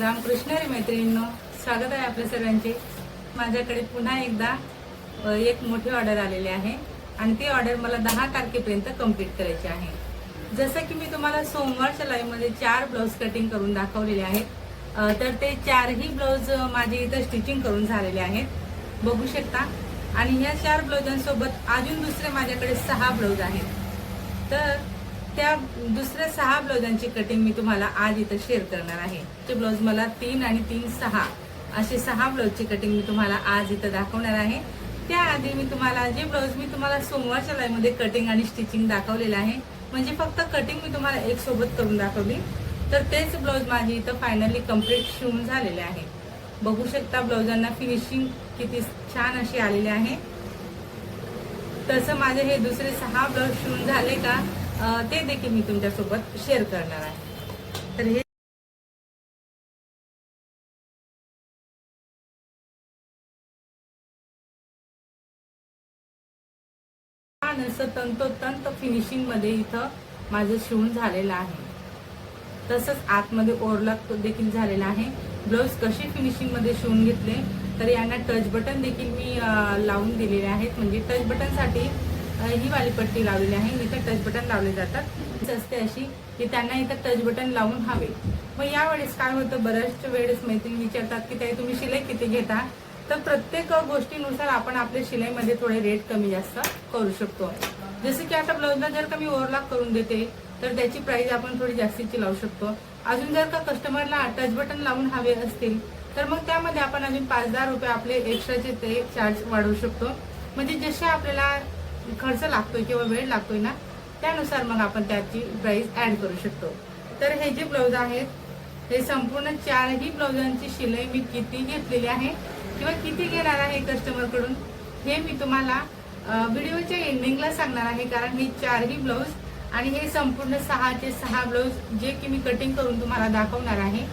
रामकृष्ण रे मैत्रिणींनो स्वागत आहे आपल्या सर्वांचे. माझ्याकडे पुन्हा एकदा एक मोठी ऑर्डर आलेली आहे आणि ती ऑर्डर मला दहा तारखेपर्यंत कंप्लीट करायची आहे. जसं की मी तुम्हाला सोमवारच्या लाईव्हमध्ये चार ब्लाऊज कटिंग करून दाखवलेले आहेत. तर ते चारही ब्लाऊज माझे इथं स्टिचिंग करून झालेले आहेत. बघू शकता. आणि ह्या चार ब्लाऊजांसोबत अजून दुसरे माझ्याकडे सहा ब्लाऊज आहेत. तर त्या दुसऱ्या सहा ब्लाउजांची कटिंग मी तुम्हाला आज इथं शेअर करणार आहे. ते ब्लाऊज मला तीन आणि तीन सहा असे सहा ब्लाऊजची कटिंग मी तुम्हाला आज इथं दाखवणार आहे. त्याआधी मी तुम्हाला जे ब्लाऊज मी तुम्हाला सोमवारच्या लाईमध्ये कटिंग आणि स्टिचिंग दाखवलेलं आहे म्हणजे फक्त कटिंग मी तुम्हाला एक सोबत करून दाखवली. तर तेच ब्लाऊज माझे इथं फायनली कंप्लीट शिवून झालेले आहे. बघू शकता ब्लाऊजांना फिनिशिंग किती छान अशी आलेली आहे. तसं माझे हे दुसरे सहा ब्लाऊज शिवून झाले का? ते देखील मी तुमच्यासोबत शेअर करणार आहे. तर हे असं तंतोतंत फिनिशिंगमध्ये इथं माझं शिवून झालेलं आहे. तसंच आतमध्ये ओरलॉक देखील झालेला आहे. ब्लाऊज कशी फिनिशिंगमध्ये शिवून घेतले तर यांना टच बटन देखील मी लावून दिलेले आहेत. म्हणजे टच बटनसाठी ही वाली पट्टी लावलेली आहे. इथं टच बटन लावले जातात. असते अशी की त्यांना इथं टच बटन लावून हवे. मग यावेळेस काय होतं? बऱ्याच वेळेस मैत्रिणी विचारतात की ताई तुम्ही शिलाई किती घेता? तर प्रत्येक गोष्टीनुसार आपण आपल्या शिलाईमध्ये थोडे रेट कमी जास्त करू शकतो. जसं की आता ब्लाऊजला जर का मी ओव्हरलॉक करून देते तर त्याची प्राइस आपण थोडी जास्तीची लावू शकतो. अजून जर का कस्टमरला टच बटन लावून हवे असतील तर मग त्यामध्ये आपण अजून पाच दहा रुपये आपले एक्स्ट्राचे ते चार्ज वाढवू शकतो. म्हणजे जसे आपल्याला खर्च लागतोय किंवा वेळ लागतोय ना त्यानुसार मग आपण त्याची प्राईस ॲड करू शकतो. तर हे जे ब्लाऊज आहेत हे संपूर्ण चारही ब्लाऊजांची शिलाई मी किती घेतलेली आहे किंवा किती घेणार आहे कस्टमरकडून हे मी तुम्हाला व्हिडिओच्या एंडिंगला सांगणार आहे. कारण हे चारही ब्लाऊज आणि हे संपूर्ण सहाचे सहा ब्लाऊज जे की मी कटिंग करून तुम्हाला दाखवणार आहे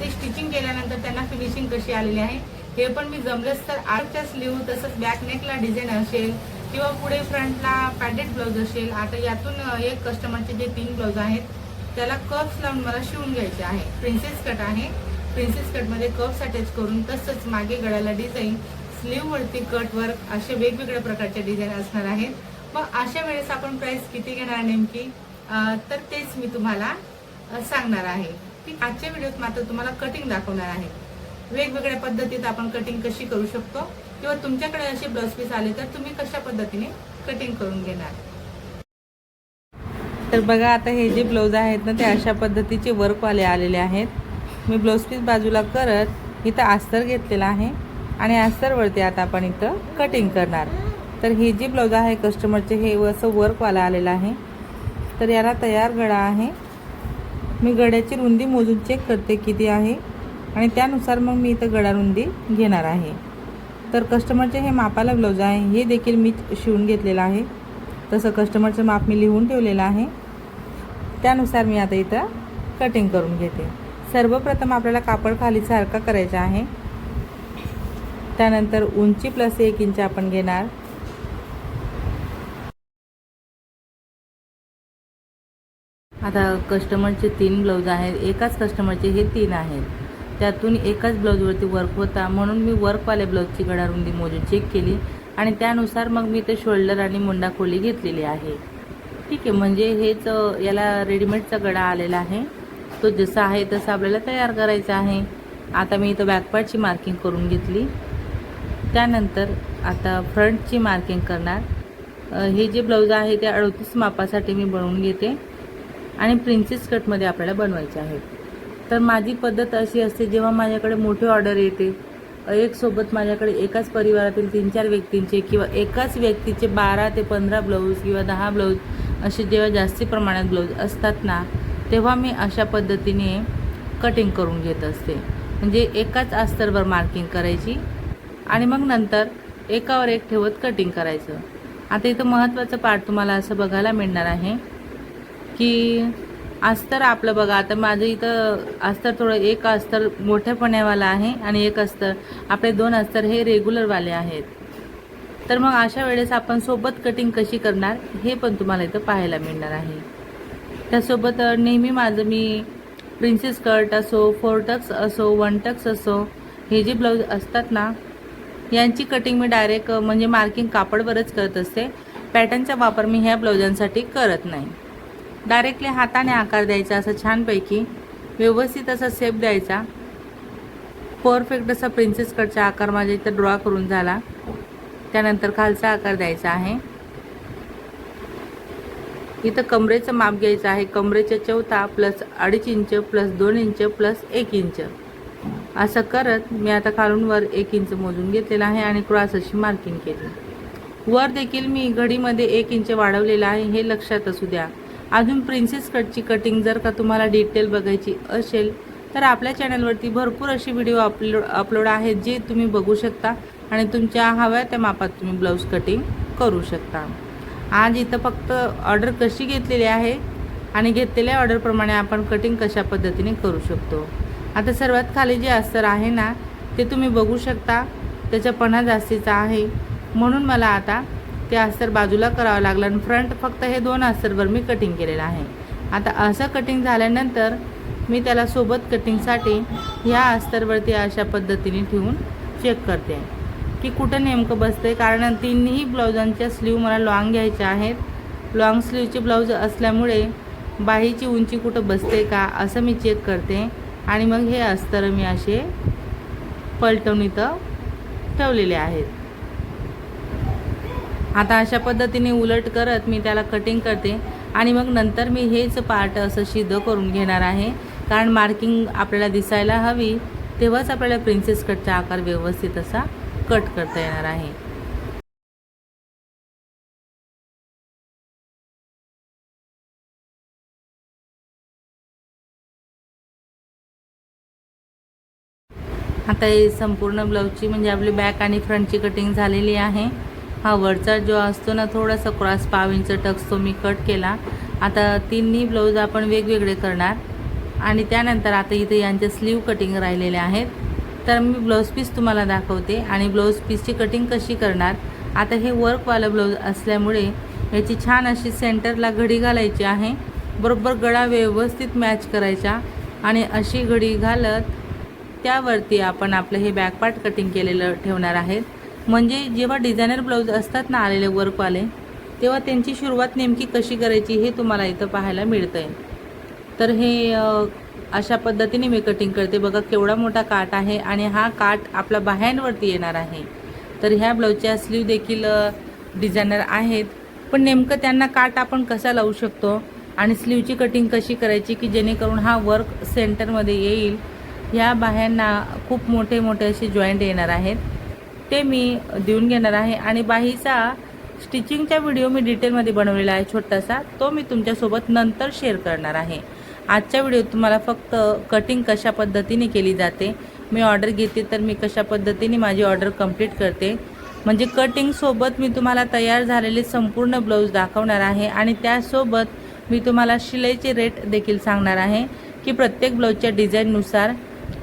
ते स्टिचिंग केल्यानंतर त्यांना फिनिशिंग कशी आलेली आहे हे पण मी जमलंच तर आर्टच्या स्लीव तसंच बॅक नेकला डिझाईन असेल किंवा पुढे फ्रंटला पॅडेड ब्लाऊज असेल आता यातून एक कस्टमरचे जे तीन ब्लाऊज आहेत त्याला कप्स लावून मला शिवून घ्यायचे आहे. प्रिन्सेस कट आहे. प्रिन्सेस कटमध्ये कप्स अटॅच करून तसंच मागे गळ्याला डिझाईन स्लीववरती कट वर्क असे वेगवेगळ्या प्रकारचे डिझाईन असणार आहेत. मग अशा वेळेस आपण प्राईस किती घेणार नेमकी? तर तेच मी तुम्हाला सांगणार आहे. की आजच्या व्हिडिओत मात्र तुम्हाला कटिंग दाखवणार आहे. वेगवेगळ्या पद्धतीत आपण कटिंग कशी करू शकतो? किंवा तुमच्याकडे असे ब्लाऊज पीस आले तर तुम्ही कशा पद्धतीने कटिंग करून घेणार? तर बघा आता हे जे ब्लाऊज आहेत ना ते अशा पद्धतीचे वर्कवाले आलेले आहेत. मी ब्लाऊज पीस बाजूला करत इथं अस्तर घेतलेला आहे आणि अस्तरवरती आता आपण इथं कटिंग करणार. तर हे जे ब्लाऊज आहे कस्टमरचे हे असं वर्कवाला आलेलं आहे. तर याला तयार गळा आहे. मी गड्याची रुंदी मोजून चेक करते किती आहे. आणि त्यानुसार मग मी इथं गळा रुंदी घेणार आहे. तर कस्टमरचे हे मापाला ब्लाऊज आहे. हे देखील मी शिवून घेतलेलं आहे. तसं कस्टमरचं माप मी लिहून ठेवलेलं आहे. त्यानुसार मी आता इथं कटिंग करून घेते. सर्वप्रथम आपल्याला कापड खाली सारखा करायचा आहे. त्यानंतर उंची प्लस एक इंच आपण घेणार. आता कस्टमरचे तीन ब्लाऊज आहेत. एकाच कस्टमरचे हे तीन आहेत. त्यातून एकाच ब्लाऊजवरती वर्क होता. म्हणून मी वर्कवाल्या ब्लाऊजची गळा मोजू चेक केली आणि त्यानुसार मग मी ते शोल्डर आणि मुंडा खोली घेतलेली आहे. ठीक आहे म्हणजे हेच याला रेडीमेडचा गळा आलेला आहे. तो जसा आहे तसा आपल्याला तयार करायचा आहे. आता मी इथं बॅकपार्टची मार्किंग करून घेतली. त्यानंतर आता फ्रंटची मार्किंग करणार. हे जे ब्लाऊज आहे ते अडतीस मापासाठी मी बनवून घेते. आणि प्रिन्सेस कटमध्ये आपल्याला बनवायचे आहेत. तर माझी पद्धत अशी असते जेव्हा माझ्याकडे मोठी ऑर्डर येते एक सोबत माझ्याकडे एकाच परिवारातील तीन चार व्यक्तींचे किंवा एकाच व्यक्तीचे बारा ते पंधरा ब्लाऊज किंवा दहा ब्लाऊज असे जेव्हा जास्ती प्रमाणात ब्लाऊज असतात ना तेव्हा मी अशा पद्धतीने कटिंग करून घेत असते. म्हणजे एकाच अस्तरवर मार्किंग करायची आणि मग नंतर एकावर एक ठेवत कटिंग करायचं. आता इथं महत्त्वाचं पार्ट तुम्हाला असं बघायला मिळणार आहे की अस्तर आपलं बघा आता माझं इथं अस्तर थोडं एक अस्तर मोठ्यापण्यावाला आहे आणि एक अस्तर आपले दोन अस्तर हे रेग्युलरवाले आहेत. तर मग अशा वेळेस आपण सोबत कटिंग कशी करणार हे पण तुम्हाला इथं पाहायला मिळणार आहे. त्यासोबत नेहमी माझं मी प्रिन्सेस स्कर्ट असो फोर टक्स असो वन टक्स असो हे जे ब्लाऊज असतात ना यांची कटिंग मी डायरेक्ट म्हणजे मार्किंग कापडवरच करत असते. पॅटर्नचा वापर मी ह्या ब्लाउजांसाठी करत नाही. डायरेक्टली हाताने आकार द्यायचा असं छानपैकी व्यवस्थित असा सेप द्यायचा. परफेक्ट असा प्रिन्सेस कटचा आकार माझ्या इथं ड्रॉ करून झाला. त्यानंतर खालचा आकार द्यायचा आहे. इथं कमरेचं माप घ्यायचं आहे. कमरेच्या चौथा प्लस अडीच इंच प्लस दोन इंच प्लस एक इंच. असं करत मी आता खालून वर एक इंच मोजून घेतलेला आहे आणि क्रॉस अशी मार्किंग केली. वर देखील मी घडीमध्ये एक इंच वाढवलेला आहे हे लक्षात असू द्या. अजून प्रिन्सेस कटची कटिंग जर का तुम्हाला डिटेल बघायची असेल तर आपल्या चॅनलवरती भरपूर असे व्हिडिओ अपलोड अपलोड आहेत जे तुम्ही बघू शकता आणि तुमच्या हव्या त्या मापात तुम्ही ब्लाऊज कटिंग करू शकता. आज इथं फक्त ऑर्डर कशी घेतलेली आहे आणि घेतलेल्या ऑर्डरप्रमाणे आपण कटिंग कशा पद्धतीने करू शकतो. आता सर्वात खाली जे अस्तर आहे ना ते तुम्ही बघू शकता त्याचा पणा जास्तीचा आहे. म्हणून मला आता ते अस्तर बाजूला करावं लागलं आणि फ्रंट फक्त हे दोन अस्तरवर मी कटिंग केलेलं आहे. आता असं कटिंग झाल्यानंतर मी त्याला सोबत कटिंगसाठी ह्या अस्तरवरती अशा पद्धतीने ठेवून चेक करते. की कुठं नेमकं बसते कारण तिन्ही ब्लाउजांच्या स्लीव मला लॉंग घ्यायच्या आहेत. लॉंग स्लीवचे ब्लाऊज असल्यामुळे बाहीची उंची कुठं बसते का असं मी चेक करते. आणि मग हे अस्तर मी असे पलटवून इथं ठेवलेले आहेत. आता अशा पद्धतीने उलट करत मी त्याला कटिंग करते. आणि मग नंतर मी हेच पार्ट असं शिद्ध करून घेणार आहे. कारण मार्किंग आपल्याला दिसायला हवी तेव्हाच आपल्याला प्रिन्सेस कटचा आकार व्यवस्थित असा कट करता येणार आहे. आता हे संपूर्ण ब्लाऊजची म्हणजे आपली बॅक आणि फ्रंटची कटिंग झालेली आहे. हा वरचा जो असतो ना थोडासा क्रॉस पाव इंच टक्स तो मी कट केला. आता तिन्ही ब्लाऊज आपण वेगवेगळे करणार. आणि त्यानंतर आता इथे यांचे स्लीव कटिंग राहिलेले आहेत. तर मी ब्लाऊज पीस तुम्हाला दाखवते. आणि ब्लाऊज पीसची कटिंग कशी करणार? आता हे वर्कवालं ब्लाऊज असल्यामुळे याची छान अशी सेंटरला घडी घालायची आहे. बरोबर गळा व्यवस्थित मॅच करायचा. आणि अशी घडी घालत त्यावरती आपण आपलं हे बॅकपार्ट कटिंग केलेलं ठेवणार आहेत. म्हणजे जेव्हा डिझायनर ब्लाऊज असतात ना आलेले वर्कवाले तेव्हा त्यांची सुरुवात नेमकी कशी करायची हे तुम्हाला इथं पाहायला मिळतं आहे तर हे अशा पद्धतीने मी कटिंग करते. बघा केवढा मोठा काट आहे आणि हा काट आपला बाह्यांवरती येणार आहे. तर ह्या ब्लाऊजच्या स्लीव देखील डिझायनर आहेत. पण नेमकं त्यांना काट आपण कसा लावू शकतो आणि स्लीवची कटिंग कशी करायची की जेणेकरून हा वर्क सेंटरमध्ये येईल ह्या बाह्यांना खूप मोठे मोठे असे जॉईंट येणार आहेत. ते मी देऊन घेणार आहे. आणि बाहीचा स्टिचिंगचा व्हिडिओ मी डिटेलमध्ये बनवलेला आहे छोटासा. तो मी तुमच्यासोबत नंतर शेअर करणार आहे. आजच्या व्हिडिओत तुम्हाला फक्त कटिंग कशा पद्धतीने केली जाते मी ऑर्डर घेते तर मी कशा पद्धतीने माझी ऑर्डर कंप्लीट करते. म्हणजे कटिंगसोबत मी तुम्हाला तयार झालेले संपूर्ण ब्लाऊज दाखवणार आहे. आणि त्यासोबत मी तुम्हाला शिलाईचे रेट देखील सांगणार आहे की प्रत्येक ब्लाऊजच्या डिझाईननुसार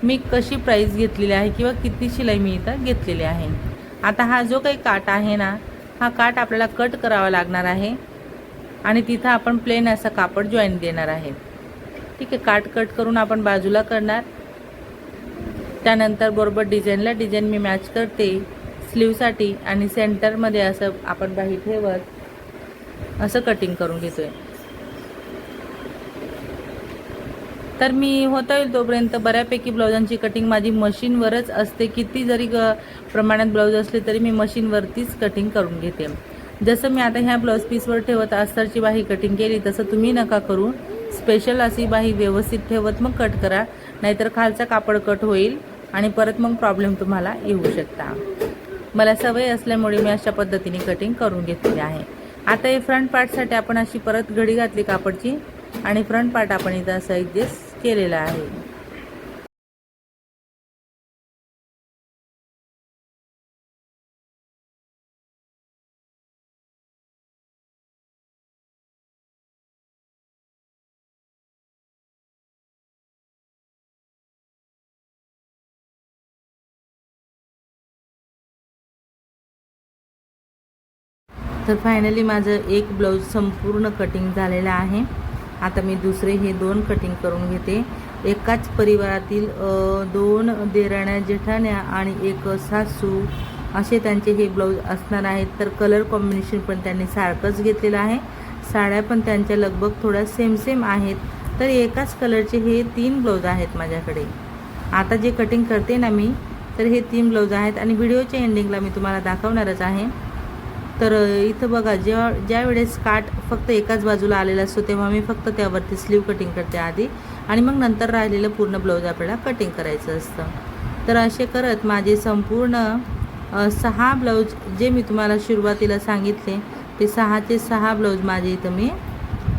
मी कशी प्राईस घेतलेली आहे किंवा किती शिलाई मी इथं घेतलेली आहे. आता हा जो काही काट आहे ना हा काट आपल्याला कट करावा लागणार आहे. आणि तिथं आपण प्लेन असा कापड जॉईन देणार आहे. ठीक आहे काट कट करून आपण बाजूला करणार. त्यानंतर बरोबर डिझाईनला डिझाईन मी मॅच करते. स्लीवसाठी आणि सेंटरमध्ये असं आपण बाही ठेवत असं कटिंग करून घेतो आहे तर मी होता येईल तोपर्यंत बऱ्यापैकी ब्लाउजांची कटिंग माझी मशीनवरच असते. किती जरी ग प्रमाणात ब्लाऊज असले तरी मी मशीनवरतीच कटिंग करून घेते. जसं मी आता ह्या ब्लाऊज पीसवर ठेवत अस्तरची बाही कटिंग केली तसं तुम्ही नका करू. स्पेशल अशी बाही व्यवस्थित ठेवत मग कट करा. नाहीतर खालचा कापड कट होईल आणि परत मग प्रॉब्लेम तुम्हाला येऊ शकता. मला सवय असल्यामुळे मी अशा पद्धतीने कटिंग करून घेतलेली आहे. आता हे फ्रंट पार्टसाठी आपण अशी परत घडी घातली कापडची आणि फ्रंट पार्ट आपण इथं असं ॲडजस्ट केलेला आहे. तर फायनली माझं एक ब्लाऊज संपूर्ण कटिंग झालेलं आहे. आता मी दुसरे हे दोन कटिंग करून घेते. एकाच परिवारातील दोन देराण्या जेठाण्या आणि एक सासू असे त्यांचे हे ब्लाऊज असणार आहेत. तर कलर कॉम्बिनेशन पण त्यांनी सारखंच घेतलेलं आहे. साड्या पण त्यांच्या लगभग थोड्या सेम सेम आहेत. तर एकाच कलरचे हे तीन ब्लाऊज आहेत माझ्याकडे. आता जे कटिंग करते ना मी तर हे तीन ब्लाऊज आहेत आणि व्हिडिओच्या एंडिंगला मी तुम्हाला दाखवणारच आहे. तर इथं बघा जेव्हा ज्या वेळेस काट फक्त एकाच बाजूला आलेला असतो तेव्हा मी फक्त त्यावरती स्लीव कटिंग करते आधी. आणि मग नंतर राहिलेलं पूर्ण ब्लाऊज आपल्याला कटिंग करायचं असतं. तर असे करत माझे संपूर्ण सहा ब्लाऊज जे मी तुम्हाला सुरुवातीला सांगितले ते सहाचे सहा ब्लाऊज माझे इथं मी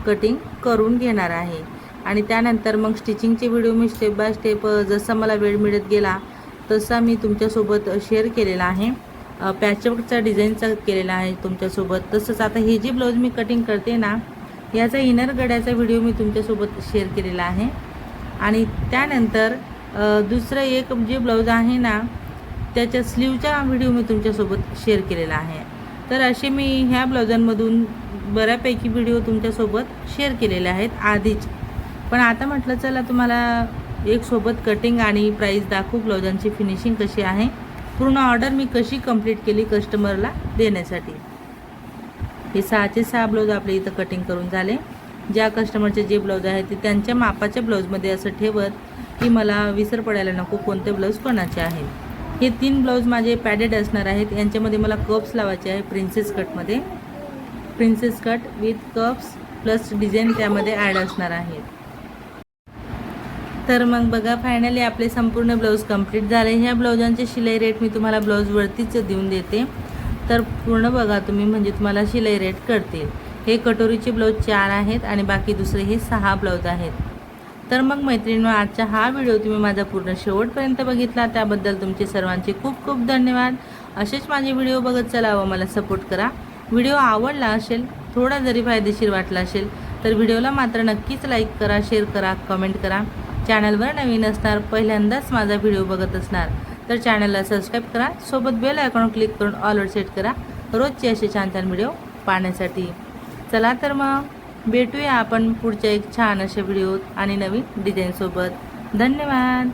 कटिंग करून घेणार आहे. आणि त्यानंतर मग स्टिचिंगचे व्हिडिओ मी स्टेप बाय स्टेप जसा मला वेळ मिळत गेला तसा मी तुमच्यासोबत शेअर केलेला आहे. पॅचवर्कचा डिझाईनचा केलेला आहे तुमच्यासोबत. तसंच आता हे जे ब्लाऊज मी कटिंग करते ना याचा इनर गड्याचा व्हिडिओ मी तुमच्यासोबत शेअर केलेला आहे. आणि त्यानंतर दुसरं एक जे ब्लाऊज आहे ना त्याच्या स्लीवचा व्हिडिओ मी तुमच्यासोबत शेअर केलेला आहे. तर असे मी ह्या ब्लाऊजांमधून बऱ्यापैकी व्हिडिओ तुमच्यासोबत शेअर केलेले आहेत आधीच. पण आता म्हटलं चला तुम्हाला एक सोबत कटिंग आणि प्राईस दाखवू ब्लाऊजांची फिनिशिंग कशी आहे. पूर्ण ऑर्डर मी कशी कंप्लीट केली कस्टमरला देण्यासाठी? हे सहाचे सहा ब्लाऊज आपले इथं कटिंग करून झाले. ज्या कस्टमरचे जे ब्लाऊज आहे ते त्यांच्या मापाच्या ब्लाऊजमध्ये असं ठेवत की मला विसर पडायला नको कोणते ब्लाऊज कोणाचे आहेत हे तीन ब्लाऊज माझे पॅडेड असणार आहेत. यांच्यामध्ये मला कप्स लावायचे आहे princess कटमध्ये princess cut with cups plus design त्यामध्ये ॲड असणार आहेत. तर मग बघा फायनली आपले संपूर्ण ब्लाऊज कंप्लीट झाले. ह्या ब्लाऊजांचे शिलाई रेट मी तुम्हाला ब्लाऊजवरतीच देऊन देते. तर पूर्ण बघा तुम्ही म्हणजे तुम्हाला शिलाई रेट करतील हे कटोरीचे ब्लाऊज चार आहेत आणि बाकी दुसरे हे सहा ब्लाऊज आहेत. तर मग मैत्रिणींनो आजचा हा व्हिडिओ तुम्ही माझा पूर्ण शेवटपर्यंत बघितला. त्याबद्दल तुमचे सर्वांचे खूप खूप धन्यवाद. असेच माझे व्हिडिओ बघत चला व मला सपोर्ट करा. व्हिडिओ आवडला असेल थोडा जरी फायदेशीर वाटला असेल तर व्हिडिओला मात्र नक्कीच लाईक करा शेअर करा कमेंट करा. चॅनलवर नवीन असणार पहिल्यांदाच माझा व्हिडिओ बघत असणार तर चॅनलला सबस्क्राईब करा सोबत बेल आयकॉन क्लिक करून ऑलवर सेट करा. रोजचे असे छान छान व्हिडिओ पाहण्यासाठी. चला तर मग भेटूया आपण पुढच्या एक छान अशा व्हिडिओत आणि नवीन डिझाईनसोबत धन्यवाद!